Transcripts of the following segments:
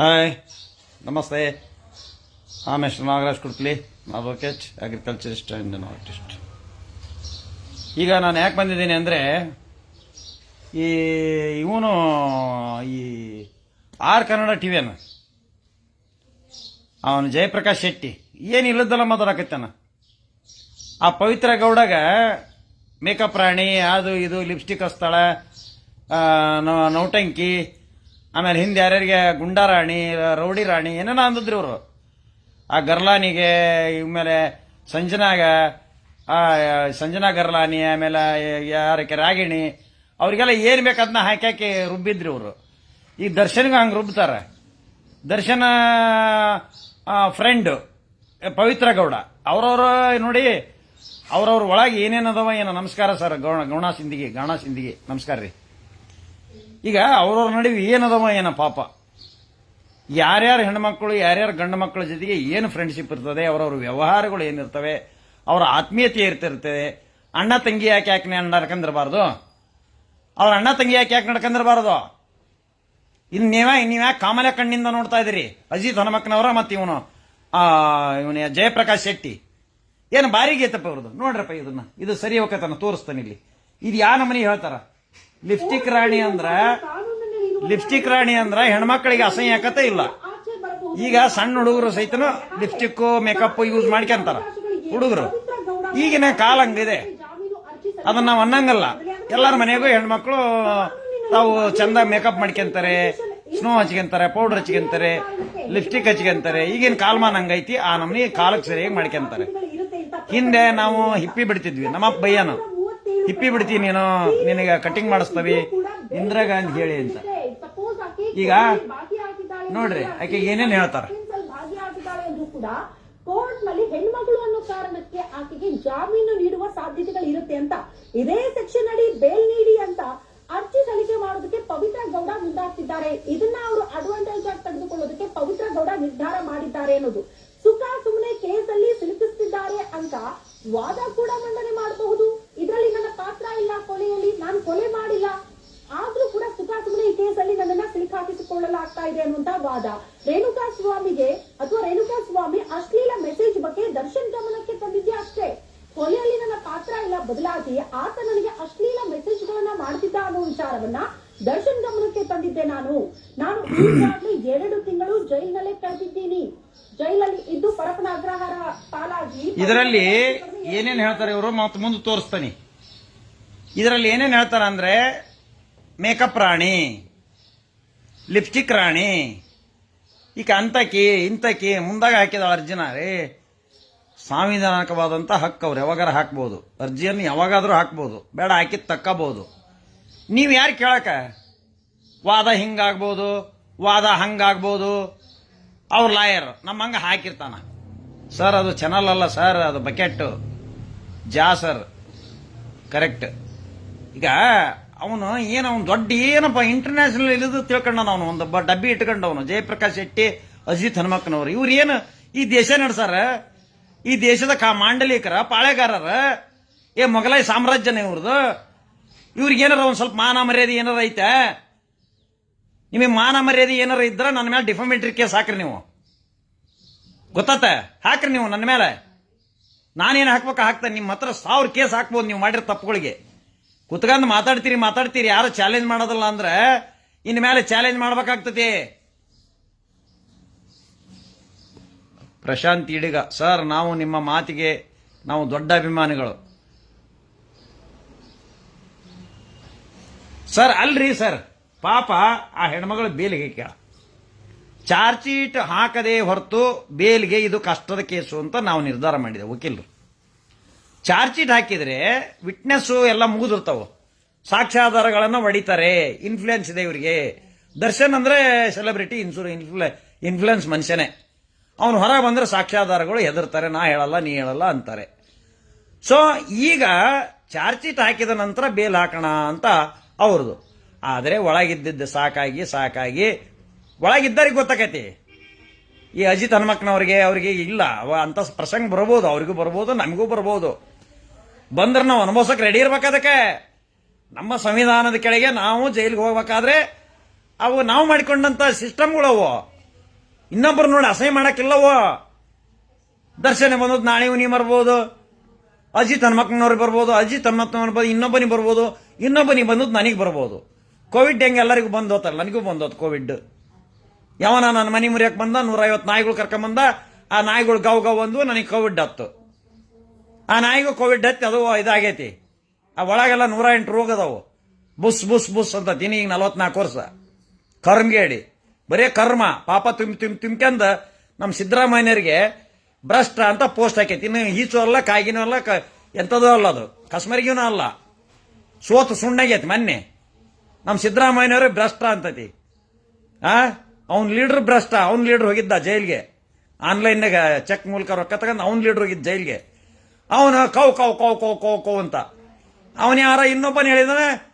Hi, ನಮಸ್ತೆ. ಹಾಂ mister Nagaraj Kudkli, advocate agriculturist and artist ಈಗ ನಾನು ಯಾಕೆ ಬಂದಿದ್ದೀನಿ ಅಂದರೆ, ಈ, ಇವನು, ಈ ಆರ್ ಕನ್ನಡ ಟಿ ವಿಯನ್ನು ಅವನು ಜಯಪ್ರಕಾಶ್ ಶೆಟ್ಟಿ, ಏನು ಇಲ್ಲದಲ್ಲ ಮಾತಾಡಕತ್ತಾನ? ಆ ಪವಿತ್ರ ಗೌಡಗ ಮೇಕಪ್ ರಾಣಿ, ಅದು ಇದು, ಲಿಪ್ಸ್ಟಿಕ್ ಸ್ಥಳ ನೌಟಂಕಿ ಆಮೇಲೆ ಹಿಂದೆ ಯಾರ್ಯಾರಿಗೆ ಗುಂಡಾ ರಾಣಿ ರೌಡಿ ರಾಣಿ, ಏನೇನೋ ಅಂದಿದ್ರು ಇವರು. ಆ ಗರ್ಲಾನಿಗೆ, ಇವ್ಮೇಲೆ ಸಂಜನಾಗ, ಆ, ಸಂಜನಾ ಗರ್ಲಾನಿ, ಆಮೇಲೆ ಯಾರಕ್ಕೆ ರಾಗಿಣಿ, ಅವರಿಗೆಲ್ಲ ಏನು ಬೇಕು ಅದನ್ನ ಹಾಕಿ ಹಾಕಿ ರುಬ್ಬಿದ್ರು ಇವರು. ಈ ದರ್ಶನ್ಗೆ ಹಂಗೆ ರುಬ್ತಾರೆ. ದರ್ಶನ ಫ್ರೆಂಡ್ ಪವಿತ್ರ ಗೌಡ. ಅವ್ರವ್ರ ನೋಡಿ, ಅವ್ರವ್ರ ಒಳಗೆ ಏನೇನು ಅದಾವ ಏನೋ ನಮಸ್ಕಾರ ಸರ್, ಗೌಣ ಗೌಣ ಸಿಂದಿಗೆ ಗೌಣ ಸಿಂದಿಗೆ ನಮಸ್ಕಾರ ರೀ. ಈಗ ಅವ್ರವ್ರ ನಡುವೆ ಏನದವ ಏನ ಪಾಪ? ಯಾರ್ಯಾರ ಹೆಣ್ಮಕ್ಳು, ಯಾರ್ಯಾರು ಗಂಡು ಮಕ್ಕಳ ಜೊತೆಗೆ ಏನು ಫ್ರೆಂಡ್ಶಿಪ್ ಇರ್ತದೆ, ಅವರವ್ರ ವ್ಯವಹಾರಗಳು ಏನಿರ್ತವೆ, ಅವರ ಆತ್ಮೀಯತೆ ಇರ್ತಿರ್ತದೆ ಅಣ್ಣ ತಂಗಿ ಯಾಕೆ ಯಾಕೆ ನಡ್ಕೊಂಡಿರಬಾರ್ದು ಅವ್ರ ಅಣ್ಣ ತಂಗಿ ಯಾಕೆ ಯಾಕೆ ನಡ್ಕೊಂಡಿರಬಾರ್ದು ಇನ್ನು ನೀವೇ ನೀವ್ಯಾ ಕಾಮಲೆ ಕಣ್ಣಿಂದ ನೋಡ್ತಾ ಇದ್ದೀರಿ. ಅಜಿತ್ ಹನುಮಕ್ಕನವರ ಮತ್ತು ಇವನು ಇವನ ಜಯಪ್ರಕಾಶ್ ಶೆಟ್ಟಿ. ಏನು ಬಾರಿಗೆ ಐತಪ್ಪ ಅವ್ರದ್ದು ನೋಡ್ರಪ್ಪ ಇದನ್ನ. ಇದು ಸರಿ ಹೋಗತನ ತೋರಿಸ್ತಾನೆ ಇಲ್ಲಿ. ಇದು ಯಾ ನಮನಿ ಹೇಳ್ತಾರ? ಲಿಪ್ಸ್ಟಿಕ್ ರಾಣಿ ಅಂದ್ರ, ಲಿಪ್ಸ್ಟಿಕ್ ರಾಣಿ ಅಂದ್ರ ಹೆಣ್ಮಕ್ಳಿಗೆ ಅಸಹ್ಯ ಇಲ್ಲ. ಈಗ ಸಣ್ಣ ಹುಡುಗರು ಸಹಿತನು ಲಿಪ್ಸ್ಟಿಕ್, ಮೇಕಪ್ ಯೂಸ್ ಮಾಡ್ಕೊಂತಾರ ಹುಡುಗರು. ಈಗಿನ ಕಾಲ ಹಂಗಿದೆ. ಅದನ್ನ ನಾವು ಅನ್ನಂಗಲ್ಲ. ಎಲ್ಲರ ಮನೆಗೂ ಹೆಣ್ಮಕ್ಳು ತಾವು ಚಂದ ಮೇಕಪ್ ಮಾಡ್ಕೊಂತಾರೆ, ಸ್ನೋ ಹಚ್ಕೊಂತಾರೆ, ಪೌಡರ್ ಹಚ್ಕೊಂತಾರೆ, ಲಿಪ್ಸ್ಟಿಕ್ ಹಚ್ಕೊಂತಾರೆ. ಈಗಿನ ಕಾಲಮಾನ ಹಂಗೈತಿ, ಆ ನಮ್ನಿ ಕಾಲಕ್ಕೆ ಸರಿಯಾಗಿ ಮಾಡ್ಕೊಂತಾರೆ. ಹಿಂದೆ ನಾವು ಹಿಪ್ಪಿ ಬಿಡ್ತಿದ್ವಿ ನಮ್ಮ ಬಯ್ಯನು ಹಿಪ್ಪಿ ಬಿಡ್ತೀನಿ ನೀನು. ನಿನಗೆ ಕಟಿಂಗ್ ಮಾಡಿಸ್ತವಿ. ಇಂದಿರಾ ಗಾಂಧಿ ಹೇಳಿ ಅಂತ. ಈಗ ನೋಡ್ರಿ, ಆಕೆ ಏನೇನು ಹೇಳ್ತಾರ? ಕೋರ್ಟ್ನಲ್ಲಿ ಹೆಣ್ಮಗಳು ಅನ್ನೋ ಕಾರಣಕ್ಕೆ ಆಕೆಗೆ ಜಾಮೀನು ನೀಡುವ ಸಾಧ್ಯತೆಗಳು ಇರುತ್ತೆ ಅಂತ. ಇದೇ ಸೆಕ್ಷನ್ ಅಡಿ ಬೇಲ್ ನೀಡಿ ಅಂತ ಅರ್ಜಿ ಸಲ್ಲಿಕೆ ಮಾಡೋದಕ್ಕೆ ಪವಿತ್ರ ಗೌಡ ಮುಂದಾಗ್ತಿದ್ದಾರೆ ಇದನ್ನ ಅವರು ಅಡ್ವಾಂಟೇಜ್ ಆಗಿ ತೆಗೆದುಕೊಳ್ಳೋದಕ್ಕೆ ಪವಿತ್ರ ಗೌಡ ನಿರ್ಧಾರ ಮಾಡಿದ್ದಾರೆ ಅನ್ನೋದು. ಸುಖ ಸುಮ್ಮನೆ ಕೇಸಲ್ಲಿ ಸಿಲುಕಿಸ್ತಿದ್ದಾರೆ ಅಂತ ವಾದ ಕೂಡ ಮಂಡನೆ ಮಾಡಬಹುದು. ಕೊಲೆಯಲ್ಲಿ ನಾನು ಕೊಲೆ ಮಾಡಿಲ್ಲ. ಆದ್ರೂ ಕೂಡ ಸುಖ ಸುಮ್ಮನೆ ಈ ಕೇಸಲ್ಲಿ ನನ್ನನ್ನ ಸಿಲುಕಾಕಿಸಿಕೊಳ್ಳಲಾಗ್ತಾ ಇದೆ ಅನ್ನುವಂತ ವಾದ. ರೇಣುಕಾ ಸ್ವಾಮಿಗೆ ಅಥವಾ ರೇಣುಕಾ ಸ್ವಾಮಿ ಅಶ್ಲೀಲ ಮೆಸೇಜ್ ಬಗ್ಗೆ ದರ್ಶನ್ ಗಮನಕ್ಕೆ ತಂದಿದ್ದೆ ಅಷ್ಟೇ? ಕೊಲೆಯಲ್ಲಿ ನನ್ನ ಪಾತ್ರ ಇಲ್ಲ ಬದಲಾಗಿ ಆತ ನನಗೆ ಅಶ್ಲೀಲ ಮೆಸೇಜ್ ಗಳನ್ನ ಮಾಡ್ತಿದ್ದ ಅನ್ನೋ ವಿಚಾರವನ್ನ ದರ್ಶನ್ ಗಮನಕ್ಕೆ ತಂದಿದ್ದೆ ನಾನು. ನಾನು ಈಗಾಗಲೇ ಎರಡು ತಿಂಗಳು ಜೈಲಿನಲ್ಲೇ ಕಳೆದಿದ್ದೀನಿ. ಜೈಲಲ್ಲಿ ಇದ್ದು ಪರಪನ ಅಗ್ರಹಾರ ಪಾಲಾಗಿ ಇದರಲ್ಲಿ ಏನೇನ್ ಹೇಳ್ತಾರೆ ಇವರು? ಮತ್ತೆ ಮುಂದೆ ತೋರಿಸ್ತಾನೆ. ಇದರಲ್ಲಿ ಏನೇನು ಹೇಳ್ತಾರೆ ಅಂದರೆ ಮೇಕಪ್ ರಾಣಿ ಲಿಪ್ಸ್ಟಿಕ್ ರಾಣಿ, ಈಗ ಅಂತಕಿ, ಇಂತಕಿ, ಮುಂದಾಗ ಹಾಕಿದ ಅರ್ಜಿನ, ರೀ ಸಾಂವಿಧಾನಿಕವಾದಂಥ ಹಕ್ಕು ಅವ್ರು, ಯಾವಾಗಾರ ಹಾಕ್ಬೋದು. ಅರ್ಜಿಯನ್ನು ಯಾವಾಗಾದರೂ ಹಾಕ್ಬೋದು. ಬೇಡ, ಹಾಕಿದ ತಕ್ಕಬೋದು. ನೀವು ಯಾರು ಕೇಳಕ ವಾದ ಹಿಂಗಾಗ್ಬೋದು, ವಾದ ಹಂಗಾಗ್ಬೋದು. ಅವ್ರ ಲಾಯರ್ ನಮ್ಮ ಹಂಗೆ ಹಾಕಿರ್ತಾನ. ಸರ್, ಅದು ಚೆನ್ನಲ್ಲ ಸರ್, ಅದು ಬಕೆಟ್ಟು ಜಾ, ಸರ್. ಕರೆಕ್ಟ್ ಈಗ ಅವನು ಏನು, ಅವನು ದೊಡ್ಡ ಏನಪ್ಪ ಇಂಟರ್ನ್ಯಾಷನಲ್ ಇಲ್ಲದು ತಿಳ್ಕೊಂಡ ಅವನು, ಒಂದು ಬ ಡಬ್ಬಿ ಇಟ್ಕೊಂಡವನು, ಜಯಪ್ರಕಾಶ್ ಶೆಟ್ಟಿ, ಅಜಿತ್ ಹನುಮಕ್ಕನವರು. ಇವ್ರು ಏನು, ಈ ದೇಶ ನಡೆಸಾರ? ಈ ದೇಶದ ಕಾ ಮಾಂಡಲಿಕರ, ಪಾಳೆಗಾರರ? ಏ ಮೊಘಲಾಯ ಸಾಮ್ರಾಜ್ಯನೇ ಇವ್ರದ್ದು ಇವ್ರಿಗೆ ಏನಾರ ಒಂದು ಸ್ವಲ್ಪ ಮಾನ ಮರ್ಯಾದೆ ಏನಾರ ಐತೆ? ನಿಮಗೆ ಮಾನ ಮರ್ಯಾದೆ ಏನಾರ ಇದ್ರೆ ನನ್ನ ಮೇಲೆ ಡಿಫಾಮೆಂಟ್ರಿ ಕೇಸ್ ಹಾಕ್ರಿ ನೀವು. ಗೊತ್ತಾತ? ಹಾಕ್ರಿ ನೀವು ನನ್ನ ಮೇಲೆ. ನಾನೇನು ಹಾಕ್ಬೇಕು ಹಾಕ್ತೇನೆ, ನಿಮ್ಮ ಹತ್ರ ಸಾವಿರ ಕೇಸ್ ಹಾಕ್ಬೋದು ನೀವು ಮಾಡಿರೋ ತಪ್ಪುಗಳಿಗೆ. ಕುತ್ಕೊಂಡು ಮಾತಾಡ್ತೀರಿ ಮಾತಾಡ್ತೀರಿ. ಯಾರು ಚಾಲೆಂಜ್ ಮಾಡೋದಿಲ್ಲ ಅಂದ್ರೆ ಇನ್ ಮೇಲೆ ಚಾಲೆಂಜ್ ಮಾಡ್ಬೇಕಾಗ್ತತಿ ಪ್ರಶಾಂತ್ ಇಡಿಗ, ಸರ್, ನಾವು ನಿಮ್ಮ ಮಾತಿಗೆ, ನಾವು ದೊಡ್ಡ ಅಭಿಮಾನಿಗಳು. ಸರ್, ಅಲ್ರಿ ಸರ್. ಪಾಪ, ಆ ಹೆಣ್ಮಗಳು ಬೇಲಿಗೆ ಕೇಳ ಚಾರ್ಜ್ ಶೀಟ್ ಹಾಕದೇ ಹೊರತು ಬೇಲ್ಗೆ ಇದು ಕಷ್ಟದ ಕೇಸು ಅಂತ ನಾವು ನಿರ್ಧಾರ ಮಾಡಿದೆ ವಕೀಲರು. ಚಾರ್ಜ್ ಶೀಟ್ ಹಾಕಿದ್ರೆ ವಿಟ್ನೆಸ್ಸು ಎಲ್ಲ ಮುಗಿದಿರ್ತಾವ. ಸಾಕ್ಷ್ಯಾಧಾರಗಳನ್ನು ಹೊಡಿತಾರೆ ಇನ್ಫ್ಲೂಯೆನ್ಸ್ ಇದೆ ಇವರಿಗೆ. ದರ್ಶನ್ ಅಂದ್ರೆ ಸೆಲೆಬ್ರಿಟಿ ಇನ್ಸೂರ್ ಇನ್ಫ್ಲೂ ಇನ್ಫ್ಲೂಯೆನ್ಸ್ ಮನುಷ್ಯನೇ. ಅವನು ಹೊರ ಬಂದ್ರೆ ಸಾಕ್ಷ್ಯಾಧಾರಗಳು ಹೆದರ್ತಾರೆ, ನಾ ಹೇಳಲ್ಲ, ನೀ ಹೇಳಲ್ಲ ಅಂತಾರೆ. ಸೊ ಈಗ ಚಾರ್ಜ್ ಶೀಟ್ ಹಾಕಿದ ನಂತರ ಬೇಲ್ ಹಾಕೋಣ ಅಂತ ಅವ್ರದ್ದು ಆದರೆ ಒಳಗಿದ್ದಿದ್ದು ಸಾಕಾಗಿ ಸಾಕಾಗಿ ಒಳಗಿದ್ದರಿಗೆ ಗೊತ್ತಾಕೈತಿ. ಈ ಅಜಿತ್ ಹನುಮಕ್ಕನವ್ರಿಗೆ ಅವ್ರಿಗೆ ಇಲ್ಲ. ಅಂತ ಪ್ರಸಂಗ ಬರ್ಬೋದು, ಅವ್ರಿಗೂ ಬರ್ಬೋದು, ನಮಗೂ ಬರ್ಬೋದು. ಬಂದ್ರೆ ನಾವು ಅನುಭವಿಸೋಕೆ ರೆಡಿ ಇರ್ಬೇಕು ಅದಕ್ಕೆ. ನಮ್ಮ ಸಂವಿಧಾನದ ಕೆಳಗೆ ನಾವು ಜೈಲಿಗೆ ಹೋಗ್ಬೇಕಾದ್ರೆ ಅವು ನಾವು ಮಾಡಿಕೊಂಡಂತ ಸಿಸ್ಟಮ್ಗಳು ಅವು ಇನ್ನೊಬ್ಬರು ನೋಡಿ ಅಸಹ್ಯ ಮಾಡಕ್ಕಿಲ್ಲವೋ? ದರ್ಶನ ಬಂದದ್ದು ನಾಳೆ ನೀವು ಬರ್ಬೋದು ತನ್ನ ಹನುಮಕ್ಕನವ್ರಿಗೆ ಬರ್ಬೋದು, ಅಜಿತ್ ಹನುಮಕ್ಕನವ್ರು ಬರ್ಬೋದು, ಇನ್ನೊಬ್ಬನಿಗೆ ಬರ್ಬೋದು, ಇನ್ನೊಬ್ಬನಿಗೆ ಬಂದದ್ದು ನನಗೆ ಬರ್ಬೋದು. ಕೋವಿಡ್ ಹೆಂಗೆ ಎಲ್ಲರಿಗೂ ಬಂದು ಹೋತಲ್ಲ ನನಗೂ ಬಂದೋತು ಕೋವಿಡ್. ಯಾವನ ನನ್ನ ಮನೆ ಮುರಿಯಕ್ಕೆ ಬಂದ, ನೂರೈವತ್ತು ನಾಯಿಗಳು ಕರ್ಕೊಂಬಂದ ಆ ನಾಯಿಗಳು ಗಾವ್ ಗೌ ಬಂದು ನನಗೆ ಕೋವಿಡ್ ಹತ್ತು. ಆ ನಾಯಿಗೂ ಕೋವಿಡ್ ಹತ್ತಿ, ಅದು ಇದಾಗೈತಿ. ಆ ಒಳಗೆಲ್ಲ ನೂರ ಎಂಟು ರೋಗ ಅದಾವು. ಬುಸ್ ಬುಸ್ ಬುಸ್ ಅಂತ ತಿನಿ ಈಗ ನಲವತ್ನಾಲ್ಕು ವರ್ಷ. ಕರ್ಮಗೇಡಿ ಬರೇ ಕರ್ಮ. ಪಾಪ ತುಮ್ ತುಮ್ ತುಂಬ್ಕಂದ ನಮ್ಮ ಸಿದ್ದರಾಮಯ್ಯರಿಗೆ ಭ್ರಷ್ಟ ಅಂತ ಪೋಸ್ಟ್ ಹಾಕೈತಿ. ಇನ್ನು ಈಚು ಅಲ್ಲ ಕಾಯಿಗಿನೂ ಅಲ್ಲ, ಕ ಎಂಥದೂ ಅಲ್ಲ ಅದು. ಕಸ್ಮರಿಗೂ ಅಲ್ಲ. ಸೋತು ಸುಣ್ಣಾಗೈತಿ ಮೊನ್ನೆ. ನಮ್ಮ ಸಿದ್ದರಾಮಯ್ಯನವ್ರೆ ಭ್ರಷ್ಟ ಅಂತತಿ. ಆ? ಅವ್ನ ಲೀಡ್ರ್ ಭ್ರಷ್ಟ. ಅವ್ನ ಲೀಡ್ರ್ ಹೋಗಿದ್ದ ಜೈಲ್ಗೆ. ಆನ್ಲೈನ್ನಾಗ ಚೆಕ್ ಮೂಲಕ ರೊಕ್ಕ ತಗೊಂಡು ಅವ್ನ ಲೀಡ್ರ್ ಹೋಗಿದ್ದ ಜೈಲ್ಗೆ. ಅವನು ಕೌ ಕೌ ಕೌ ಕೌ ಕೌ ಕೌ ಅಂತ. ಅವನ ಯಾರ? ಇನ್ನೊಬ್ಬನ ಹೇಳಿದಾನೆ,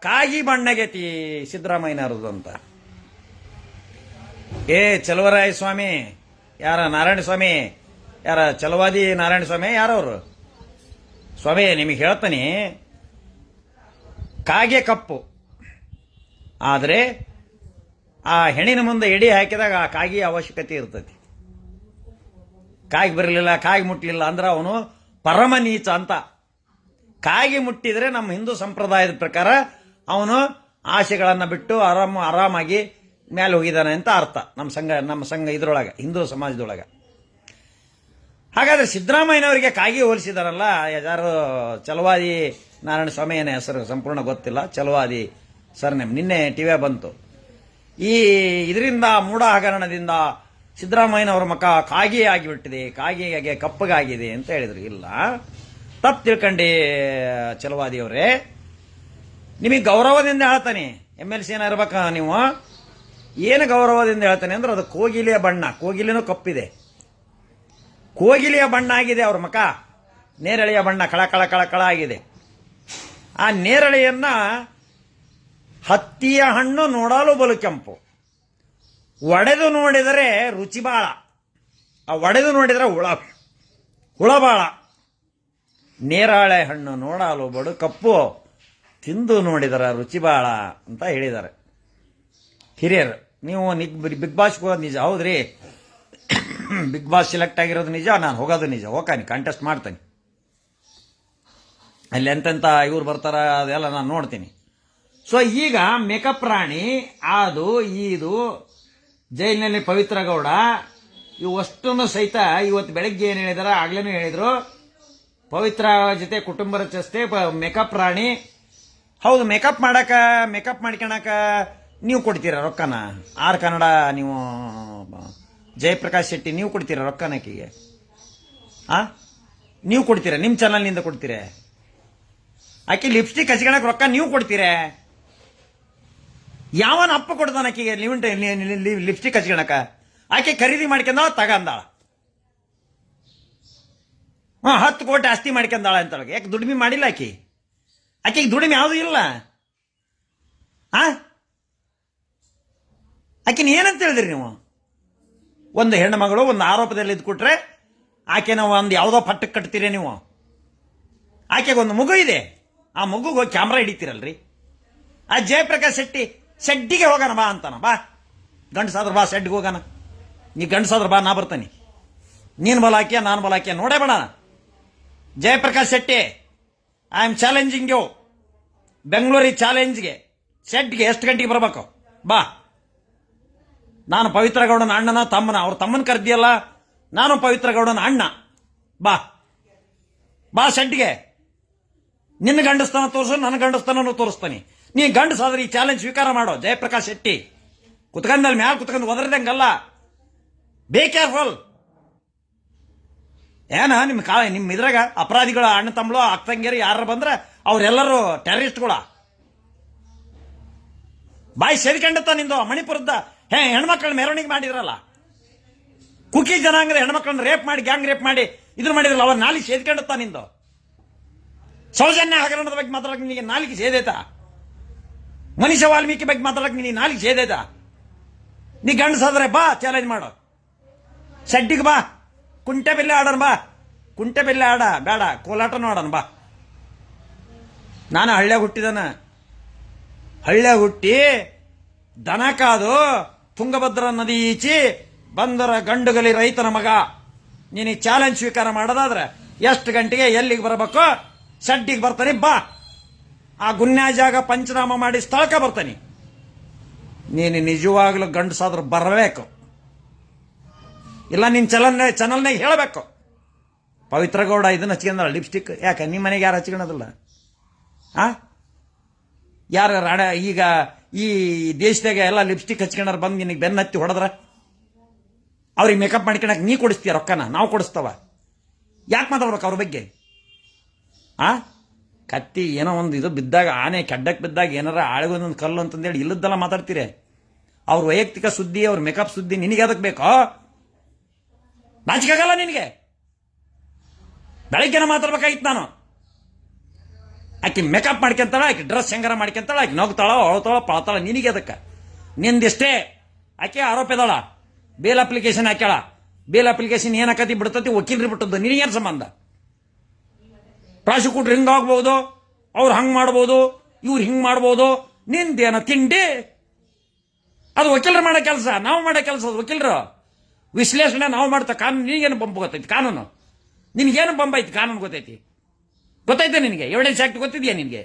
ಕಾಗಿ ಬಣ್ಣಗೆತಿ ಸಿದ್ದರಾಮಯ್ಯನವ್ರದ್ದು ಅಂತ. ಏ, ಚಲವರಾಯ ಸ್ವಾಮಿ, ಯಾರ? ನಾರಾಯಣ ಸ್ವಾಮಿ, ಯಾರ? ಚಲವಾದಿ ನಾರಾಯಣ ಸ್ವಾಮಿ, ಯಾರವರು? ಸ್ವಾಮಿ, ನಿಮಗೆ ಹೇಳ್ತಾನೆ. ಕಾಗೆ ಕಪ್ಪು. ಆದರೆ, ಆ ಹೆಣ್ಣಿನ ಮುಂದೆ ಎಡಿ ಹಾಕಿದಾಗ ಆ ಕಾಗಿ ಅವಶ್ಯಕತೆ ಇರ್ತೈತಿ. ಕಾಗಿ ಬರಲಿಲ್ಲ, ಕಾಗಿ ಮುಟ್ಟಲಿಲ್ಲ ಅಂದ್ರೆ ಅವನು ಪರಮ ನೀಚ ಅಂತ. ಕಾಗಿ ಮುಟ್ಟಿದ್ರೆ ನಮ್ಮ ಹಿಂದೂ ಸಂಪ್ರದಾಯದ ಪ್ರಕಾರ ಅವನು ಆಸೆಗಳನ್ನು ಬಿಟ್ಟು ಆರಾಮ, ಆರಾಮಾಗಿ ಮೇಲೆ ಹೋಗಿದ್ದಾನೆ ಅಂತ ಅರ್ಥ. ನಮ್ಮ ಸಂಘ ನಮ್ಮ ಸಂಘ ಇದರೊಳಗೆ, ಹಿಂದೂ ಸಮಾಜದೊಳಗೆ. ಹಾಗಾದ್ರೆ ಸಿದ್ದರಾಮಯ್ಯನವರಿಗೆ ಕಾಗಿ ಹೋಲಿಸಿದಾರಲ್ಲ, ಯಾರು ಚಲವಾದಿ ನಾರಾಯಣ ಸ್ವಾಮಿ ಏನ ಹೆಸರು, ಸಂಪೂರ್ಣ ಗೊತ್ತಿಲ್ಲ. ಚಲವಾದಿ ಸರ್ನೇಮ್ ನಿನ್ನೆ ಟಿವಿಯ ಬಂತು. ಈ ಇದರಿಂದ ಮೂಢ ಹಗರಣದಿಂದ ಸಿದ್ದರಾಮಯ್ಯನವರ ಮಕ ಕಾಗೆ ಆಗಿಬಿಟ್ಟಿದೆ ಕಾಗೆಯಾಗೆ ಕಪ್ಪಗಾಗಿದೆ ಅಂತ ಹೇಳಿದ್ರು. ಇಲ್ಲ. ತಪ್ಪು ತಿಳ್ಕೊಂಡಿ, ಚಲವಾದಿಯವರೇ, ನಿಮಗೆ ಗೌರವದಿಂದ ಹೇಳ್ತಾನೆ. ಎಂ ಎಲ್ ಸಿ ನೀವು? ಏನು ಗೌರವದಿಂದ ಹೇಳ್ತಾನೆ ಅಂದ್ರೆ ಅದು ಕೋಗಿಲೆಯ ಬಣ್ಣ, ಕೋಗಿಲೆನೂ ಕಪ್ಪಿದೆ. ಕೋಗಿಲೆಯ ಬಣ್ಣ ಆಗಿದೆ ಅವ್ರ ಮಕ. ನೇರಳೆಯ ಬಣ್ಣ ಕಳ ಕಳ ಕಳ ಕಳ ಆಗಿದೆ. ಆ ನೇರಳೆಯನ್ನ ಹತ್ತಿಯ ಹಣ್ಣು ನೋಡಲು ಬಲು ಕೆಂಪು. ಒಡೆದು ನೋಡಿದರೆ ರುಚಿ ಬಾಳ. ಆ ಒಡೆದು ನೋಡಿದರೆ ಹುಳ. ಹುಳ ಬಾಳ. ನೇರಾಳೆ ಹಣ್ಣು ನೋಡಲು ಬಡು ಕಪ್ಪು ತಿಂದು ನೋಡಿದರೆ ರುಚಿ ಬಾಳ ಅಂತ ಹೇಳಿದ್ದಾರೆ. ಹಿರಿಯರು, ನೀವು ನಿಗ್ ಬಿಗ್ ಬಾಸ್ಗೆ ಹೋಗೋದು ನಿಜ, ಹೌದ್ರಿ? ಬಿಗ್ ಬಾಸ್ ಸೆಲೆಕ್ಟ್ ಆಗಿರೋದು ನಿಜ, ನಾನು ಹೋಗೋದು ನಿಜ? ಹೋಗಾನಿ ಕಾಂಟೆಸ್ಟ್ ಮಾಡ್ತೇನೆ. ಅಲ್ಲಿ ಎಂತೆಂಥ ಇವ್ರು ಬರ್ತಾರ, ಅದೆಲ್ಲ ನಾನು ನೋಡ್ತೀನಿ. ಸೊ ಈಗ ಮೇಕಪ್ ರಾಣಿ ಅದು ಇದು ಜೈಲಿನಲ್ಲಿ ಪವಿತ್ರ ಗೌಡ, ಇವು ಅಷ್ಟನ್ನು ಸಹಿತ ಇವತ್ತು ಬೆಳಗ್ಗೆ ಏನು ಹೇಳಿದಾರ ಆಗ್ಲೇನು ಹೇಳಿದರು. ಪವಿತ್ರ ಜೊತೆ ಕುಟುಂಬ ರಚಿಸ್ತೆ ಮೇಕಪ್ ರಾಣಿ. ಹೌದು ಮೇಕಪ್ ಮಾಡಕ ಮೇಕಪ್ ಮಾಡ್ಕೊಳಕ ನೀವು ಕೊಡ್ತೀರಾ ರೊಕ್ಕನ? ಆರ್ ಕನ್ನಡ ನೀವು, ಜಯಪ್ರಕಾಶ್ ಶೆಟ್ಟಿ, ನೀವು ಕೊಡ್ತೀರಾ ರೊಕ್ಕನ ಹಾಂ ಆ? ನೀವು ಕೊಡ್ತೀರಾ? ನಿಮ್ಮ ಚಾನಲ್ನಿಂದ ಕೊಡ್ತೀರಾ? ಆಕೆ ಲಿಪ್ಸ್ಟಿಕ್ ಹಚ್ಕೊಳಕ್ ರೊಕ್ಕ ನೀವು ಕೊಡ್ತೀರಾ? ಯಾವನ ಅಪ್ಪ ಕೊಡ್ದಾನ ಆಕೆಗೆ? ಲಿಮಿಟ್ ಲಿಪ್ಸ್ಟಿಕ್ ಹಚ್ಕೊಳಕ ಆಕೆ ಖರೀದಿ ಮಾಡ್ಕೊಂಡ ತಗಂದಾಳ ಹಾ, ಹತ್ತು ಕೋಟಿ ಆಸ್ತಿ ಮಾಡ್ಕೊಂಡಾಳ ಅಂತ ಯಾಕೆ ದುಡಿಮೆ ಮಾಡಿಲ್ಲ ಆಕೆ? ಆಕೆಗೆ ದುಡಿಮೆ ಯಾವುದು ಇಲ್ಲ. ಆ? ಆಕಿನ ಏನಂತ ಹೇಳಿದ್ರಿ ನೀವು? ಒಂದು ಹೆಣ್ಣು ಮಗಳು, ಒಂದು ಆರೋಪದಲ್ಲಿ ಇದ್ಕೊಟ್ರೆ ಆಕೆನ ಒಂದು ಯಾವುದೋ ಪಟ್ಟಕ್ಕೆ ಕಟ್ತೀರಿ ನೀವು? ಆಕೆಗೆ ಒಂದು ಮಗು ಇದೆ. ಆ ಮಗುಗೆ ಕ್ಯಾಮ್ರಾ ಹಿಡಿತೀರಲ್ರಿ? ಆ ಜಯಪ್ರಕಾಶ್ ಶೆಟ್ಟಿ ಶೆಡ್ಡಿಗೆ ಹೋಗೋಣ ಬಾ ಅಂತಾನ. ಬಾ. ಗಂಡಸಾದ್ರ ಬಾ ಶೆಡ್ಗೆ ಹೋಗೋಣ. ನೀ ಗಂಡಸಾದ್ರ ಬಾ, ನಾ ಬರ್ತಾನೆ. ನೀನು ಬಲ ಹಾಕಿಯ, ನಾನು ಬಲ ಹಾಕಿಯ, ನೋಡೇ ಬೇಡ. Jayaprakash Shetty I am challenging you ಬೆಂಗಳೂರಿಗೆ ಚಾಲೆಂಜ್ಗೆ ಶೆಡ್ಗೆ ಎಷ್ಟು ಗಂಟೆಗೆ ಬರ್ಬೇಕು? ಬಾ. ನಾನು ಪವಿತ್ರ ಗೌಡನ ಅಣ್ಣನ ತಮ್ಮನ, ಅವ್ರ ತಮ್ಮನ ಕರೆದಿಯಲ್ಲ, ನಾನು ಪವಿತ್ರ ಗೌಡನ ಅಣ್ಣ. ಬಾ. ಬಾ ಶೆಡ್ಗೆ ನಿನ್ನ ಗಂಡಸ್ತಾನ ತೋರಿಸು, ನನ್ನ ಗಂಡಸ್ತಾನ ತೋರಿಸ್ತಾನೆ. ನೀ ಗಂಡಸಾದ್ರೆ ಈ ಚಾಲೆಂಜ್ ಸ್ವೀಕಾರ ಮಾಡೋ. ಜಯಪ್ರಕಾಶ್ ಶೆಟ್ಟಿ. ಕುತ್ಕೊಂಡಲ್ಲಿ ಮ್ಯಾಲ ಕುತ್ಕೊಂಡು ಒದರ್ದಂಗಲ್ಲ. ಬೇ ಕೇರ್ಫುಲ್ ಏನ, ನಿಮ್ಮ ಕಾ, ನಿಮ್ಮ ಇದ್ರಾಗ ಅಪರಾಧಿಗಳ, ಅಣ್ಣ ತಮ್ಮಳು ಅಕ್ತಂಗೇರಿ ಯಾರು ಬಂದ್ರೆ ಅವರೆಲ್ಲರೂ ಟೆರರಿಸ್ಟ್ಗಳ ಬಾಯಿ ಸೇರಿಕೊಂಡತ್ತ ನಿಂದು ಮಣಿಪುರದ ಹೇ, ಹೆಣ್ಮಕ್ಳನ್ನ ಮೆರವಣಿಗೆ ಮಾಡಿದ್ರಲ್ಲ. ಕುಕಿ ಜನಾಂಗದ ಹೆಣ್ಮಕ್ಳನ್ನ ರೇಪ್ ಮಾಡಿ ಗ್ಯಾಂಗ್ ರೇಪ್ ಮಾಡಿ, ಇದ್ರ ಮಾಡಿದ್ರಲ್ಲ, ಅವ್ರ ನಾಲಿಗೆ ಸೇದ್ಕೊಂಡತ್ತ ನಿಂದು. ಸೌಜನ್ಯ ಹಗರಣದ ಬಗ್ಗೆ ಮಾತಾಡಕ್ ನಿಮಗೆ ನಾಲಿಗೆ ಸೇದೈತಾ. ಮನುಷ್ಯ ವಾಲ್ಮೀಕಿ ಬಗ್ಗೆ ಮಾತಾಡಕ್ ನೀನು ನಾಲ್ಕು ಸೇದೈತ ನೀ ಗಂಡಸಾದ್ರೆ ಬಾ ಚಾಲೆಂಜ್ ಮಾಡು. ಶೆಡ್ಡಿಗೆ ಬಾ. ಕುಂಟೆ ಬೆಲ್ಲೆ ಆಡೋಣ ಬಾ. ಕುಂಟೆ ಬೆಲ್ಲೆ ಆಡ, ಬೇಡ. ಕೋಲಾಟ ಆಡೋಣ ಬಾ. ನಾನು ಹಳ್ಳ್ಯಾಗ ಹುಟ್ಟಿದನ ಹಳ್ಳ್ಯಾಗ ಹುಟ್ಟಿ ದನ ಕಾದು ತುಂಗಭದ್ರ ನದಿ ಈಚಿ ಬಂದರ ಗಂಡುಗಲಿ ರೈತನ ಮಗ. ನೀನು ಚಾಲೆಂಜ್ ಸ್ವೀಕಾರ ಮಾಡೋದಾದ್ರೆ ಎಷ್ಟು ಗಂಟೆಗೆ ಎಲ್ಲಿಗೆ ಬರಬೇಕು? ಶಡ್ಡಿಗೆ ಬರ್ತಾನೆ, ಬಾ. ಆ ಗುನ್ಯಾ ಜಾಗ ಪಂಚನಾಮ ಮಾಡಿ ಸ್ಥಳಕ್ಕೆ ಬರ್ತಾನೆ. ನೀನು ನಿಜವಾಗ್ಲೂ ಗಂಡಸಾದ್ರೂ ಬರಬೇಕು. ಇಲ್ಲ ನಿನ್ನ ಚಲನ್ ಚಾನಲ್ನಾಗ ಹೇಳಬೇಕು. ಪವಿತ್ರ ಗೌಡ ಇದನ್ನ ಹಚ್ಕೊಂಡಳ ಲಿಪ್ಸ್ಟಿಕ್? ಯಾಕೆ ನಿಮ್ಮ ಮನೆಗೆ ಯಾರು ಹಚ್ಕೊಳೋದಿಲ್ಲ ಆ? ಯಾರು ರಾಣ, ಈಗ ಈ ದೇಶದಾಗ ಎಲ್ಲ ಲಿಪ್ಸ್ಟಿಕ್ ಹಚ್ಕೊಂಡ್ರ ಬಂದು ನಿನಗೆ ಬೆನ್ನ ಹತ್ತಿ ಹೊಡೆದ್ರ? ಅವ್ರಿಗೆ ಮೇಕಪ್ ಮಾಡ್ಕೊಳಕ್ಕೆ ನೀ ಕೊಡಿಸ್ತೀಯ ರೊಕ್ಕನ? ನಾವು ಕೊಡಿಸ್ತವ. ಯಾಕೆ ಮಾತಾಡ್ಬೇಕು ಅವ್ರ ಬಗ್ಗೆ? ಆ? ಕತ್ತಿ ಏನೋ ಒಂದು ಇದು ಬಿದ್ದಾಗ, ಆನೆ ಕೆಡ್ಡಕ್ಕೆ ಬಿದ್ದಾಗ ಏನಾರ ಆಳಿಗೊಂದೊಂದು ಕಲ್ಲು ಅಂತಂದೇಳಿ ಇಲ್ಲದ್ದೆಲ್ಲ ಮಾತಾಡ್ತೀರಿ. ಅವ್ರ ವೈಯಕ್ತಿಕ ಸುದ್ದಿ, ಅವ್ರ ಮೇಕಪ್ ಸುದ್ದಿ ನಿನಗೆ ಅದಕ್ಕೆ ಬೇಕೋ? ನಾಚಿಕಾಗಲ್ಲ ನಿನಗೆ? ಬೆಳಗ್ಗೆನ ಮಾತಾಡ್ಬೇಕಾಗಿತ್ತು ನಾನು. ಆಕೆ ಮೇಕಪ್ ಮಾಡ್ಕೊಂತಾಳ, ಆಕೆ ಡ್ರೆಸ್ ಹೆಂಗಾರ ಮಾಡ್ಕೊಂತಾಳ, ಆಕೆ ನಗ್ತಾಳ, ಅಳ್ತಾಳ ಪಾಳ್ತಾಳ ನಿನಗೆ ಅದಕ್ಕೆ. ನಿಂದಿಷ್ಟೇ. ಆಕೆ ಆರೋಪ ಇದಾಳ. ಬೇಲ್ ಅಪ್ಲಿಕೇಶನ್ ಹಾಕ್ಯಾಳ. ಬೇಲ್ ಅಪ್ಲಿಕೇಶನ್ ಏನಾಕತಿ ಬಿಡ್ತತಿ, ವಕೀಲ್ರಿ ಬಿಟ್ಟದ್ದು, ನಿನಗೇನು ಸಂಬಂಧ? ಪ್ರಾಸಿಕ್ಯೂಟರ್ ಹಿಂಗೆ ಆಗ್ಬೋದು ಅವ್ರು ಹಂಗೆ ಮಾಡ್ಬೋದು, ಇವ್ರು ಹಿಂಗೆ ಮಾಡ್ಬೋದು, ನಿಂದೇನ ತಿಂಡಿ? ಅದು ವಕೀಲರು ಮಾಡೋ ಕೆಲಸ, ನಾವು ಮಾಡೋ ಕೆಲಸ ಅದು ವಕೀಲರು. ವಿಶ್ಲೇಷಣೆ ನಾವು ಮಾಡ್ತಾ ಕಾನೂನು, ನಿನಗೇನು ಬಂಪ್ ಗೊತ್ತೈತಿ? ಕಾನೂನು. ನಿನಗೇನು ಬಂಪ್ ಐತಿ? ಕಾನೂನು ಗೊತ್ತೈತಿ. ಗೊತ್ತೈತೆ ನಿನಗೆ? ಎವಿಡೆನ್ಸ್ ಆಕ್ಟ್ ಗೊತ್ತಿದ್ಯಾ ನಿನಗೆ?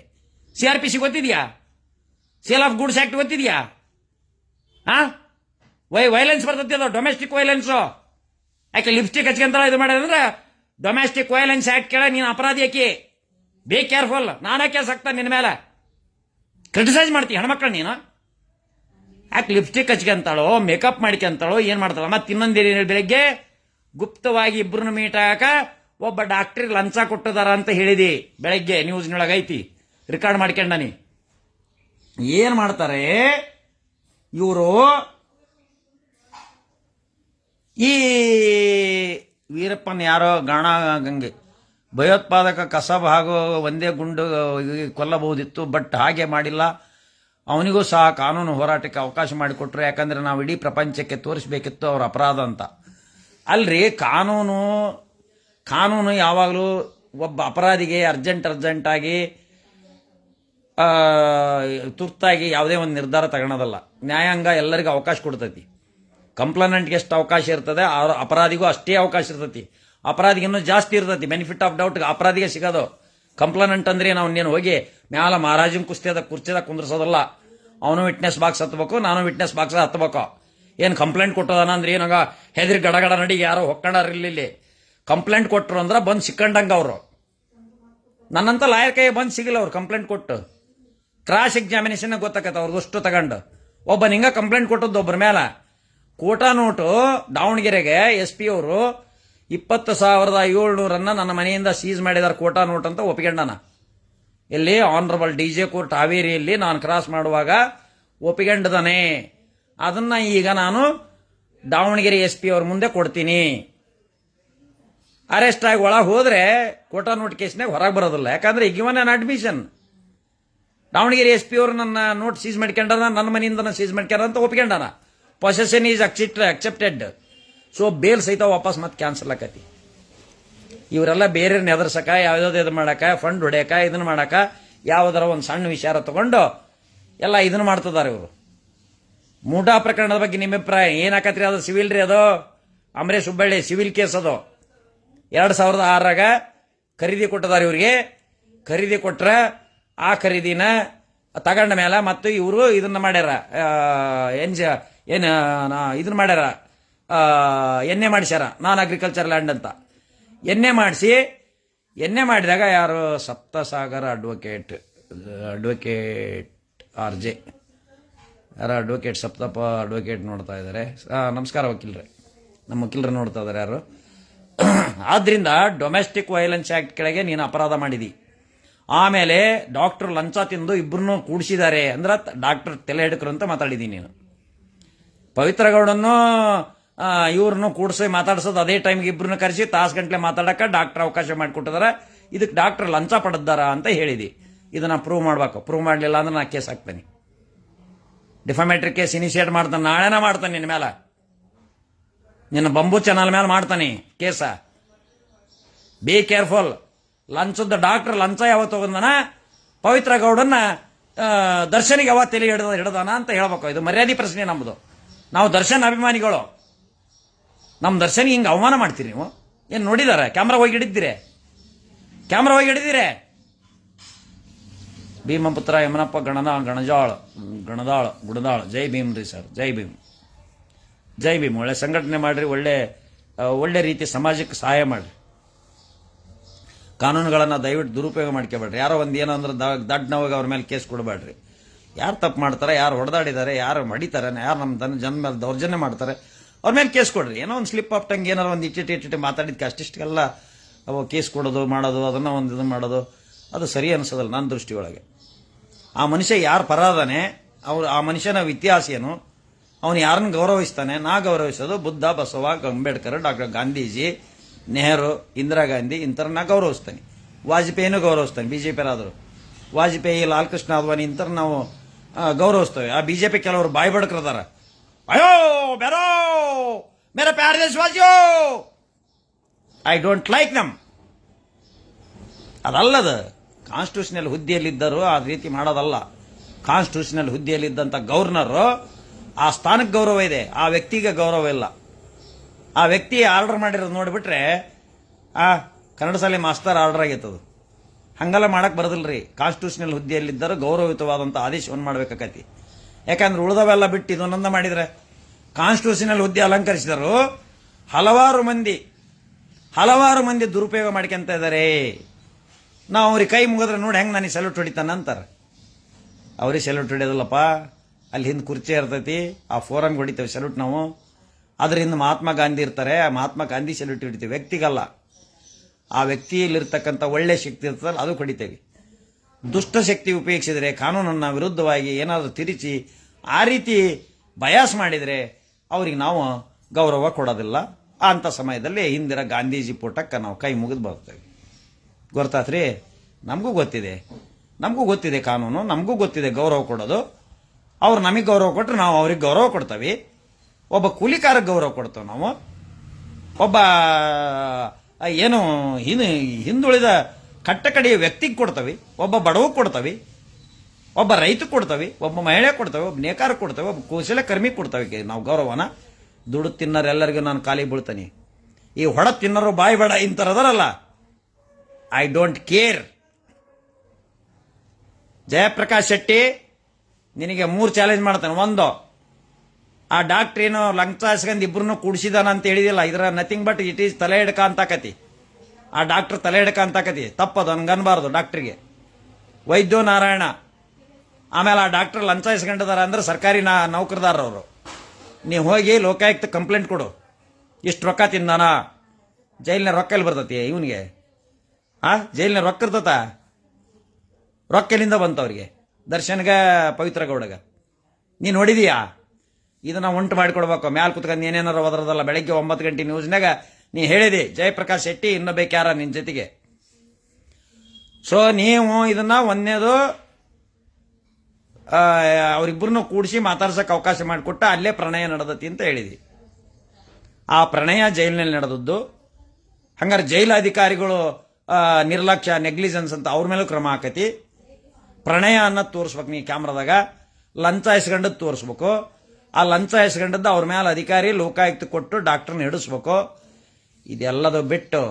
ಸಿ ಆರ್ ಪಿ ಸಿ ಗೊತ್ತಿದ್ಯಾ? ಸೇಲ್ ಆಫ್ ಗುಡ್ಸ್ ಆಕ್ಟ್ ಗೊತ್ತಿದ್ಯಾ? ಹಾ ವೈ ವೈಲೆನ್ಸ್ ಬರ್ತೈತಿ ಅದು ಡೊಮೆಸ್ಟಿಕ್ ವೈಲೆನ್ಸು ಯಾಕೆ ಲಿಪ್ಸ್ಟಿಕ್ ಹಚ್ಕೊಂತಾರ ಇದು ಮಾಡೋದಂದ್ರೆ ಡೊಮೆಸ್ಟಿಕ್ ವೈಲೆನ್ಸ್ ಆಕ್ಟ್ ಕೇಳ ನೀನು ಅಪರಾಧಿ ಆಕಿ. ಬಿ ಕೇರ್ಫುಲ್ ನಾನೇ ಕೇಸ್ ಹಾಕ್ತಾ ನಿನ್ನ ಮೇಲೆ. ಕ್ರಿಟಿಸೈಸ್ ಮಾಡ್ತೀನಿ ಹೆಣ್ಮಕ್ಳು ನೀನು. ಯಾಕೆ ಲಿಪ್ಸ್ಟಿಕ್ ಹಚ್ಕೊಂತಾಳೋ ಮೇಕಪ್ ಮಾಡ್ಕೊಂತಾಳೋ, ಏನು ಮಾಡ್ತಾಳೆ ಮತ್ತೆ ಇನ್ನೊಂದೇನು ಬೆಳಗ್ಗೆ. ಗುಪ್ತವಾಗಿ ಇಬ್ಬರನ್ನ ಮೀಟ್ ಹಾಕ ಒಬ್ಬ ಡಾಕ್ಟ್ರಿಗೆ ಲಂಚ ಕೊಟ್ಟದಾರ ಅಂತ ಹೇಳಿದಿ ಬೆಳಗ್ಗೆ ನ್ಯೂಸ್ನೊಳಗೆ ಐತಿ. ರೆಕಾರ್ಡ್ ಮಾಡ್ಕೊಂಡನಿ ಏನು ಮಾಡ್ತಾರೆ? ಇವರು ಈ ವೀರಪ್ಪನ್ ಯಾರೋ ಗಾಣ ಗಂಗೆ. ಭಯೋತ್ಪಾದಕ ಕಸಬ್ ಹಾಗೂ ಒಂದೇ ಗುಂಡು ಕೊಲ್ಲಬಹುದಿತ್ತು, ಬಟ್ ಹಾಗೆ ಮಾಡಿಲ್ಲ. ಅವನಿಗೂ ಸಹ ಕಾನೂನು ಹೋರಾಟಕ್ಕೆ ಅವಕಾಶ ಮಾಡಿಕೊಟ್ರು. ಯಾಕಂದ್ರೆ ನಾವು ಇಡೀ ಪ್ರಪಂಚಕ್ಕೆ ತೋರಿಸಬೇಕಿತ್ತು ಅವ್ರ ಅಪರಾಧ ಅಂತ. ಅಲ್ರಿ, ಕಾನೂನು ಕಾನೂನು ಯಾವಾಗಲೂ ಒಬ್ಬ ಅಪರಾಧಿಗೆ ಅರ್ಜೆಂಟ್ ಅರ್ಜೆಂಟಾಗಿ ತುರ್ತಾಗಿ ಯಾವುದೇ ಒಂದು ನಿರ್ಧಾರ ತಗೊಳೋದಲ್ಲ. ನ್ಯಾಯಾಂಗ ಎಲ್ಲರಿಗೂ ಅವಕಾಶ ಕೊಡ್ತೈತಿ. ಕಂಪ್ಲೇನೆಂಟ್ಗೆ ಎಷ್ಟು ಅವಕಾಶ ಇರ್ತದೆ ಅಪರಾಧಿಗೂ ಅಷ್ಟೇ ಅವಕಾಶ ಇರ್ತೈತಿ. ಅಪರಾಧಿಗೆ ಇನ್ನೂ ಜಾಸ್ತಿ ಇರ್ತೈತಿ. ಬೆನಿಫಿಟ್ ಆಫ್ ಡೌಟ್ ಅಪರಾಧಿಗೆ ಸಿಗೋದು. ಕಂಪ್ಲೇನೆಂಟ್ ಅಂದ್ರೆ ನಾವು ಇನ್ನೇನು ಹೋಗಿ ಮ್ಯಾಲ ಮಹಾರಾಜನ್ ಕುಸ್ತಿಯದ ಕುರ್ಚಿದಾಗ ಕುಂದ್ರಿಸೋದಲ್ಲ. ಅವನು ವಿಟ್ನೆಸ್ ಬಾಕ್ಸ್ ಹತ್ಬೇಕು, ನಾನು ವಿಟ್ನೆಸ್ ಬಾಕ್ಸ್ ಹತ್ಬೇಕು. ಏನು ಕಂಪ್ಲೇಂಟ್ ಕೊಟ್ಟೋದನ ಅಂದ್ರೆ ಏನಾಗ ಹೆದರಿ ಗಡಗಡ ನಡಿ, ಯಾರೋ ಇಲ್ಲಿ ಕಂಪ್ಲೇಂಟ್ ಕೊಟ್ಟರು ಅಂದ್ರೆ ಬಂದು ಸಿಕ್ಕಂಡಂಗ ಅವರು. ನನ್ನಂತ ಲಾಯರ್ ಕೈ ಬಂದು ಸಿಗಿಲ್ಲ ಅವ್ರು ಕಂಪ್ಲೇಂಟ್ ಕೊಟ್ಟು. ಕ್ರಾಸ್ ಎಕ್ಸಾಮಿನೇಷನ್ ಗೊತ್ತಾಕತ್ತ ಅವ್ರದ್ದು ಅಷ್ಟು ತಗೊಂಡು. ಒಬ್ಬ ಹಿಂಗೆ ಕಂಪ್ಲೇಂಟ್ ಕೊಟ್ಟದ್ದು ಒಬ್ಬರ ಮೇಲೆ ಕೋಟಾ ನೋಟು ದಾವಣಗೆರೆಗೆ ಎಸ್ ಪಿ ಅವರು ಇಪ್ಪತ್ತು ಸಾವಿರದ ಏಳ್ನೂರನ್ನ ನನ್ನ ಮನೆಯಿಂದ ಸೀಸ್ ಮಾಡಿದಾರೆ ಕೋಟಾ ನೋಟ್ ಅಂತ ಒಪ್ಪಿಕೊಂಡನ. ಇಲ್ಲಿ ಆನರಬಲ್ ಡಿ ಜೆ ಕೋರ್ಟ್ ಹಾವೇರಿಯಲ್ಲಿ ನಾನು ಕ್ರಾಸ್ ಮಾಡುವಾಗ ಒಪ್ಪಿಕೊಂಡಿದ್ದಾನೆ ಅದನ್ನ ಈಗ ನಾನು ದಾವಣಗೆರೆ ಎಸ್ ಪಿ ಅವ್ರ ಮುಂದೆ ಕೊಡ್ತೀನಿ. ಅರೆಸ್ಟ್ ಆಗಿ ಒಳಗೆ ಹೋದರೆ ಕೋಟಾ ನೋಟ್ ಕೇಸ್ನಾಗ ಹೊರಗೆ ಬರೋದಿಲ್ಲ. ಯಾಕಂದ್ರೆ given an admission Davanagere S P ಅವರು ನನ್ನ ನೋಟ್ ಸೀಸ್ ಮಾಡ್ಕೊಂಡಾನ ನನ್ನ ಮನೆಯಿಂದ ಸೀಸ್ ಮಾಡ್ಕೊಂಡ ಅಂತ ಒಪ್ಕೊಂಡಾನ possession is accept accepted so bail ಸಹಿತ ವಾಪಸ್ ಮತ್ತೆ ಕ್ಯಾನ್ಸಲ್ ಆಕತಿ. ಇವರೆಲ್ಲ ಬೇರೆ ನೆದರ್ಸಕ ಯಾವ್ದಾವ್ದು ಇದು ಮಾಡಕ ಫಂಡ್ ಹೊಡ್ಯಾಕ ಇದನ್ನ ಮಾಡಕ, ಯಾವ್ದಾರ ಒಂದು ಸಣ್ಣ ವಿಚಾರ ತಗೊಂಡು ಎಲ್ಲ ಇದನ್ನ ಮಾಡ್ತಿದ್ದಾರೆ ಇವರು. ಮೂಟಾ ಪ್ರಕರಣದ ಬಗ್ಗೆ ನಿಮ್ಮ ಅಭಿಪ್ರಾಯ? ಏನಾಕತ್ರಿ ಅದು ಸಿವಿಲ್ ರೀ ಅದು? ಅಮರೇಶ್ ಹುಬ್ಬಳ್ಳಿ ಸಿವಿಲ್ ಕೇಸ್ ಅದು. ಎರಡು ಸಾವಿರದ ಆರಾಗ ಖರೀದಿ ಕೊಟ್ಟಿದ್ದಾರೆ ಇವರಿಗೆ. ಖರೀದಿ ಕೊಟ್ರ ಆ ಖರೀದಿನ ತಗೊಂಡ ಮೇಲೆ ಮತ್ತು ಇವರು ಇದನ್ನ ಮಾಡ್ಯಾರ. ಏನ್ ಏನ್, ನಾ ಇದನ್ನ ಮಾಡ್ಯಾರ? ಎಣ್ಣೆ ಮಾಡಿಸ್ಯಾರ, ನಾನ್ ಅಗ್ರಿಕಲ್ಚರ್ ಲ್ಯಾಂಡ್ ಅಂತ. ಎಣ್ಣೆ ಮಾಡಿಸಿ, ಎಣ್ಣೆ ಮಾಡಿದಾಗ ಯಾರು Saptasagar advocate advocate R J ಯಾರ ಅಡ್ವೊಕೇಟ್ ಸಪ್ತಪ್ಪ ಅಡ್ವೊಕೇಟ್ ನೋಡ್ತಾ ಇದ್ದಾರೆ ನಮಸ್ಕಾರ ವಕೀಲರೇ. ನಮ್ಮ ವಕೀಲರು ನೋಡ್ತಾ ಇದ್ದಾರೆ ಯಾರು? ಆದ್ದರಿಂದ ಡೊಮೆಸ್ಟಿಕ್ ವೈಲೆನ್ಸ್ ಆಕ್ಟ್ ಕೆಳಗೆ ನೀನು ಅಪರಾಧ ಮಾಡಿದಿ. ಆಮೇಲೆ ಡಾಕ್ಟರ್ ಲಂಚ ತಿಂದು ಇಬ್ಬರನ್ನು ಕೂಡಿಸಿದ್ದಾರೆ ಅಂದ್ರೆ ಡಾಕ್ಟರ್ ತಲೆ ಹಿಡ್ಕರು ಅಂತ ಮಾತಾಡಿದ್ದೀನಿ ನೀನು. ಪವಿತ್ರ ಗೌಡನ್ನು ಇವ್ರನ್ನು ಕೂಡಿಸಿ ಮಾತಾಡ್ಸೋದು ಅದೇ ಟೈಮ್ಗೆ ಇಬ್ಬರನ್ನ ಕರೆಸಿ ತಾಸು ಗಂಟ್ಲೆ ಮಾತಾಡಕ್ಕೆ ಡಾಕ್ಟರ್ ಅವಕಾಶ ಮಾಡಿಕೊಟ್ಟಿದಾರೆ. ಇದಕ್ಕೆ ಡಾಕ್ಟರ್ ಲಂಚ ಪಡೆದಾರ ಅಂತ ಹೇಳಿದಿ. ಇದನ್ನ ಪ್ರೂವ್ ಮಾಡ್ಬೇಕು. ಪ್ರೂವ್ ಮಾಡಲಿಲ್ಲ ಅಂದ್ರೆ ನಾ ಕೇಸ್ ಹಾಕ್ತೇನೆ. ಡಿಫಾಮೇಟ್ರಿ ಕೇಸ್ ಇನಿಷಿಯೇಟ್ ಮಾಡ್ತಾನೆ. ನಾಳೆನ ಮಾಡ್ತಾನೆ ನಿನ್ನ ಮೇಲೆ ನಿನ್ನ ಬಂಬು ಚಾನಲ್ ಮೇಲೆ ಮಾಡ್ತಾನೆ ಕೇಸ ಬಿ ಕೇರ್ಫುಲ್ ಲಂಚದ ಡಾಕ್ಟರ್ ಲಂಚ ಯಾವತ್ತು ತಗೊಂಡನ? ಪವಿತ್ರ ಗೌಡನ್ನ ದರ್ಶನಿಗೆ ಯಾವತ್ತು ತಲೆ ಹಿಡ್ದ ಹಿಡ್ದಾನ ಅಂತ ಹೇಳ್ಬೇಕು. ಇದು ಮರ್ಯಾದೆ ಪ್ರಶ್ನೆ ನಮ್ಮದು ನಾವು ದರ್ಶನ್ ಅಭಿಮಾನಿಗಳು. ನಮ್ಮ ದರ್ಶನ್ ಹಿಂಗೆ ಅವಮಾನ ಮಾಡ್ತೀರಿ ನೀವು? ಏನು ನೋಡಿದಾರ? ಕ್ಯಾಮ್ರಾ ಹೋಗಿ ಹಿಡಿದ್ದೀರಿ ಕ್ಯಾಮ್ರಾ ಹೋಗಿ ಹಿಡಿದಿರೆ ಭೀಮಪುತ್ರ ಯಮನಪ್ಪ ಗಣನ ಗಣಜಾಳ ಗಣದಾಳ ಗುಣದಾಳ ಜೈ ಭೀಮ್ ರೀ ಸರ್, ಜೈ ಭೀಮ್. ಜೈ ಭೀಮ್. ಒಳ್ಳೆ ಸಂಘಟನೆ ಮಾಡಿರಿ, ಒಳ್ಳೆ ಒಳ್ಳೆ ರೀತಿ ಸಮಾಜಕ್ಕೆ ಸಹಾಯ ಮಾಡಿರಿ. ಕಾನೂನುಗಳನ್ನು ದಯವಿಟ್ಟು ದುರುಪಯೋಗ ಮಾಡ್ಕೋಬೇಡ್ರಿ. ಯಾರೋ ಒಂದು ಏನೋ ಅಂದ್ರೆ ದಡ್ಡನವಾಗ ಅವ್ರ ಮೇಲೆ ಕೇಸ್ ಕೊಡಬೇಡ್ರಿ. ಯಾರು ತಪ್ಪು ಮಾಡ್ತಾರೆ, ಯಾರು ಹೊಡೆದಾಡಿದ್ದಾರೆ, ಯಾರು ಮಡಿತಾರೆ, ಯಾರು ನಮ್ಮ ತನ್ನ ಜನ ಮೇಲೆ ದೌರ್ಜನ್ಯ ಮಾಡ್ತಾರೆ, ಅವ್ರ ಮೇಲೆ ಕೇಸ್ ಕೊಡ್ರಿ. ಏನೋ ಒಂದು ಸ್ಲಿಪ್ ಆಫ್ ಟಂಗ್ ಏನಾರು ಒಂದು ಇಟ್ಟಿಟ್ಟು ಇಟ್ಟಿಟ್ಟು ಮಾತಾಡಿದ್ಕೆ ಅಷ್ಟಿಷ್ಟೆಲ್ಲ ಅವು ಕೇಸ್ ಕೊಡೋದು, ಮಾಡೋದು, ಅದನ್ನು ಒಂದು ಇದು ಮಾಡೋದು, ಅದು ಸರಿ ಅನಿಸೋದಲ್ಲ ನನ್ನ ದೃಷ್ಟಿಯೊಳಗೆ. ಆ ಮನುಷ್ಯ ಯಾರು ಪರಾದಾನೆ ಅವ್ರು ಆ ಮನುಷ್ಯನ ಇತಿಹಾಸ ಏನು? ಅವನು ಯಾರನ್ನು ಗೌರವಿಸ್ತಾನೆ? ನಾ ಗೌರವಿಸೋದು ಬುದ್ಧ, ಬಸವ, ಅಂಬೇಡ್ಕರ್, ಡಾಕ್ಟರ್ ಗಾಂಧೀಜಿ, ನೆಹರು, ಇಂದಿರಾ ಗಾಂಧಿ ಇಂಥರನ್ನ ಗೌರವಿಸ್ತಾನೆ. ವಾಜಪೇಯಿನೂ ಗೌರವಿಸ್ತಾನೆ ಬಿ ಜೆ ಪಿರಾದರು ವಾಜಪೇಯಿ ಲಾಲ್ ಕೃಷ್ಣ ಅದ್ವಾನಿ ಇಂಥರ ನಾವು ಗೌರವಿಸ್ತೇವೆ. ಆ ಬಿ ಜೆ ಪಿ ಕೆಲವರು ಬಾಯಿ ಬಡ್ಕರದಾರ. ಅಯ್ಯೋ, ಬೇರೋ ಮೇರ ಪ್ಯಾರ ದೇಶವಾಸಿಯೋ ಐ ಡೋಂಟ್ ಲೈಕ್ ನಮ್ ಅದಲ್ಲದ ಕಾನ್ಸ್ಟಿಟ್ಯೂಷನಲ್ ಹುದ್ದೆಯಲ್ಲಿದ್ದರು ಆ ರೀತಿ ಮಾಡೋದಲ್ಲ. ಕಾನ್ಸ್ಟಿಟ್ಯೂಷನಲ್ ಹುದ್ದೆಯಲ್ಲಿದ್ದಂಥ ಗವರ್ನರ್ ಆ ಸ್ಥಾನಕ್ಕೆ ಗೌರವ ಇದೆ. ಆ ವ್ಯಕ್ತಿಗೆ ಗೌರವ ಇಲ್ಲ. ಆ ವ್ಯಕ್ತಿ ಆರ್ಡರ್ ಮಾಡಿರೋದು ನೋಡಿಬಿಟ್ರೆ, ಆ, ಕನ್ನಡ ಶಾಲೆ ಮಾಸ್ತರ್ ಆರ್ಡರ್ ಆಗೈತದು ಹಂಗೆಲ್ಲ ಮಾಡಕ್ ರೀ ಕಾನ್ಸ್ಟಿಟ್ಯೂಷನಲ್ ಹುದ್ದೆಯಲ್ಲಿದ್ದರೂ ಗೌರವಯುತವಾದಂಥ ಆದೇಶವನ್ನು ಮಾಡ್ಬೇಕಾಕತಿ. ಯಾಕಂದ್ರೆ ಉಳಿದವೆಲ್ಲ ಬಿಟ್ಟು ಇದನ್ನೊಂದ ಮಾಡಿದ್ರೆ. ಕಾನ್ಸ್ಟಿಟ್ಯೂಷನಲ್ ಹುದ್ದೆ ಅಲಂಕರಿಸಿದರು ಹಲವಾರು ಮಂದಿ ಹಲವಾರು ಮಂದಿ ದುರುಪಯೋಗ ಮಾಡ್ಕೊಂತ ಇದ್ದಾರೆ ನಾವು ಅವ್ರಿಗೆ ಕೈ ಮುಗಿದ್ರೆ ನೋಡಿ ಹೆಂಗೆ ನನಗೆ ಸೆಲ್ಯೂಟ್ ಹೊಡಿತಾನ ಅಂತಾರೆ. ಅವ್ರಿಗೆ ಸೆಲ್ಯೂಟ್ ಹೊಡಿಯೋದಲ್ಲಪ್ಪ, ಅಲ್ಲಿ ಹಿಂದೆ ಕುರ್ಚಿ ಇರ್ತೈತಿ, ಆ ಫೋರಂಗೆ ಹೊಡಿತೇವೆ ಸೆಲ್ಯೂಟ್ ನಾವು. ಅದ್ರ ಹಿಂದೆ ಮಹಾತ್ಮ ಗಾಂಧಿ ಇರ್ತಾರೆ, ಆ ಮಹಾತ್ಮ ಗಾಂಧಿ ಸೆಲ್ಯೂಟ್ ಹಿಡಿತೀವಿ. ವ್ಯಕ್ತಿಗಲ್ಲ. ಆ ವ್ಯಕ್ತಿಯಲ್ಲಿರ್ತಕ್ಕಂಥ ಒಳ್ಳೆ ಶಕ್ತಿ ಇರ್ತದಲ್ಲ ಅದು ಕಡಿತೇವೆ. ದುಷ್ಟ ಶಕ್ತಿ ಉಪಯೋಗಿಸಿದರೆ ಕಾನೂನನ್ನು ವಿರುದ್ಧವಾಗಿ ಏನಾದರೂ ತಿರುಚಿ ಆ ರೀತಿ ಬಯಾಸ್ ಮಾಡಿದರೆ ಅವ್ರಿಗೆ ನಾವು ಗೌರವ ಕೊಡೋದಿಲ್ಲ. ಅಂಥ ಸಮಯದಲ್ಲಿ ಹಿಂದಿರ ಗಾಂಧೀಜಿ ಪೋಟಕ್ಕೆ ನಾವು ಕೈ ಮುಗಿದು ಬರ್ತೇವೆ. ಗೊತ್ತಾತ್ರಿ ನಮಗೂ ಗೊತ್ತಿದೆ. ನಮಗೂ ಗೊತ್ತಿದೆ ಕಾನೂನು, ನಮಗೂ ಗೊತ್ತಿದೆ ಗೌರವ ಕೊಡೋದು. ಅವ್ರು ನಮಗೆ ಗೌರವ ಕೊಟ್ಟರೆ ನಾವು ಅವ್ರಿಗೆ ಗೌರವ ಕೊಡ್ತೇವೆ. ಒಬ್ಬ ಕೂಲಿಕಾರಕ್ಕೆ ಗೌರವ ಕೊಡ್ತೇವೆ ನಾವು. ಒಬ್ಬ ಏನು ಹಿನ್ ಹಿಂದುಳಿದ ಕಟ್ಟಕಡೆಯ ವ್ಯಕ್ತಿಗೆ ಕೊಡ್ತವೆ, ಒಬ್ಬ ಬಡವ ಕೊಡ್ತವೆ, ಒಬ್ಬ ರೈತ ಕೊಡ್ತವೆ, ಒಬ್ಬ ಮಹಿಳೆ ಕೊಡ್ತವೆ, ಒಬ್ಬ ನೇಕಾರ ಕೊಡ್ತವೆ, ಒಬ್ಬ ಕೌಶಲ್ಯ ಕರ್ಮಿ ಕೊಡ್ತವೆ. ನಾವು ಗೌರವನ ದುಡ್ಡು ತಿನ್ನೋರೆಲ್ಲರಿಗೂ ನಾನು ಖಾಲಿ ಬೀಳ್ತೇನೆ. ಈ ಹೊಡ ತಿನ್ನೋರು ಬಾಯಿ ಬೇಡ ಇಂಥರದಾರಲ್ಲ I don't care Jayaprakash Shetty, ನಿನಗೆ ಮೂರು ಚಾಲೆಂಜ್ ಮಾಡ್ತಾನೆ. ಒಂದು ಆ ಡಾಕ್ಟರ್ ಏನು ಲಂಚಾಸ್ಕಂದ್ ಇಬ್ರು ಕೂಡಿಸಿದಾನ ಅಂತ ಹೇಳಿದಿಲ್ಲ. ಇದರ ನಥಿಂಗ್ ಬಟ್ ಇಟ್ ಈಸ್ ತಲೆ ಹಿಡ್ಕ ಅಂತಾಕತಿ. ಆ ಡಾಕ್ಟರ್ ತಲೆ ಹಿಡ್ಕ ಅಂತಾಕತಿ. ತಪ್ಪದು ಅನ್ಗನ್ಬಾರ್ದು ಡಾಕ್ಟ್ರಿಗೆ ವೈದ್ಯೋ ನಾರಾಯಣ. ಆಮೇಲೆ ಆ ಡಾಕ್ಟರ್ ಲಂಚ ಇಸ್ಕೊಂಡಿದಾರ ಅಂದ್ರೆ ಸರ್ಕಾರಿ ನಾ ನೌಕರದಾರ ಅವರು. ನೀವು ಹೋಗಿ ಲೋಕಾಯುಕ್ತ ಕಂಪ್ಲೇಂಟ್ ಕೊಡು. ಇಷ್ಟು ರೊಕ್ಕ ತಿಂದಾನ? ಜೈಲಿನ ರೊಕ್ಕ ಎಲ್ಲಿ ಬರ್ತತಿ ಇವನಿಗೆ? ಆ, ಜೈಲಿನ ರೊಕ್ಕ ಇರ್ತತ? ರೊಕ್ಕ ಎಲ್ಲಿಂದ ಬಂತು ಅವ್ರಿಗೆ? ದರ್ಶನ್ಗ, ಪವಿತ್ರ ಗೌಡಗ. ನೀನು ನೋಡಿದೀಯಾ? ಇದನ್ನ ಉಂಟು ಮಾಡಿಕೊಡ್ಬೇಕು. ಮ್ಯಾಲ್ ಕುತ್ಕೊಂಡು ಏನೇನಾರು ಒದರದಲ್ಲ. ಬೆಳಗ್ಗೆ ಒಂಬತ್ತು ಗಂಟೆ ನ್ಯೂಸ್ನಾಗ ನೀ ಹೇಳಿದಿ, ಜಯಪ್ರಕಾಶ್ ಶೆಟ್ಟಿ ಇನ್ನೂ ಬೇಕ್ಯಾರ ನಿನ್ನ ಜೊತೆಗೆ? ಸೊ ನೀವು ಇದನ್ನ ಒಂದನೇದು ಅವರಿಬ್ಬರನ್ನು ಕೂಡಿಸಿ ಮಾತಾಡ್ಸೋಕೆ ಅವಕಾಶ ಮಾಡಿಕೊಟ್ಟ ಅಲ್ಲೇ ಪ್ರಣಯ ನಡೆದತಿ ಅಂತ ಹೇಳಿದಿ. ಆ ಪ್ರಣಯ ಜೈಲಿನಲ್ಲಿ ನಡೆದದ್ದು. ಹಂಗಾರೆ ಜೈಲ್ ಅಧಿಕಾರಿಗಳು ನಿರ್ಲಕ್ಷ್ಯ, ನೆಗ್ಲಿಜೆನ್ಸ್ ಅಂತ ಅವ್ರ ಮೇಲೂ ಕ್ರಮ ಆಕತಿ ಪ್ರಣಯ ಅನ್ನೋದು ತೋರಿಸ್ಬೇಕು ನೀ ಕ್ಯಾಮ್ರಾದಾಗ. ಲಂಚ ಇಸ್ಕೊಂಡು ತೋರಿಸ್ಬೇಕು. ಆ ಲಂಚ ಎಸ್ಕೊಂಡದ್ದು ಅವ್ರ ಮೇಲೆ ಅಧಿಕಾರಿ ಲೋಕಾಯುಕ್ತ ಕೊಟ್ಟು ಡಾಕ್ಟರ್ನ ಹಿಡಿಸ್ಬೇಕು. ಇದೆಲ್ಲದು ಬಿಟ್ಟು